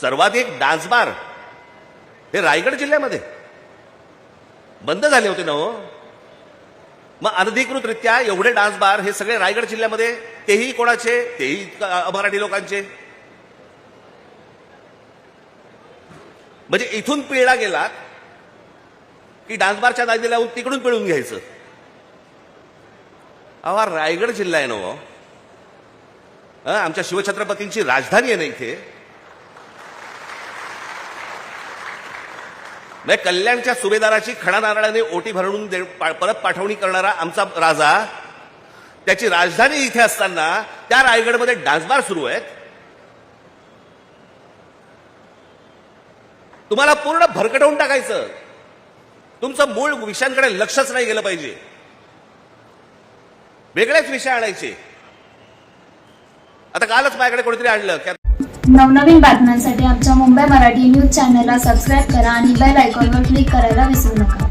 सर्वाधिक dance bar हे रायगड जिल्ह्यामध्ये. बंद झाले होते ना हो. मग अनधिकृतरित्या एवढे डान्स बार हे सगळे रायगड जिल्ह्यामध्ये तेही कोणाचे तेही मराठी लोकांचे. म्हणजे इथून पिळला गेलात की डान्स बारच्या दादी तिकडून पिळून घ्यायचं. अहो रायगड जिल्हा आहे ना हो. आमच्या शिवछत्रपतींची राजधानी आहे ना इथे. म्हणजे कल्याणच्या सुभेदाराची खडा नारळाने ओटी भरून परत पाठवणी करणारा आमचा राजा त्याची राजधानी इथे असताना त्या रायगडमध्ये डान्सबार सुरू आहेत. तुम्हाला पूर्ण भरकटवून टाकायचं. तुमचं मूळ विषयांकडे लक्षच नाही गेलं पाहिजे. वेगळेच विषय आणायचे. आता कालच माझ्याकडे कोणीतरी आणलं. नवनवीन बातम्यांसाठी आमच्या मुंबई मराठी न्यूज चॅनलला सबस्क्राईब करा आणि बेल आयकॉनवर क्लिक करायला विसरू नका.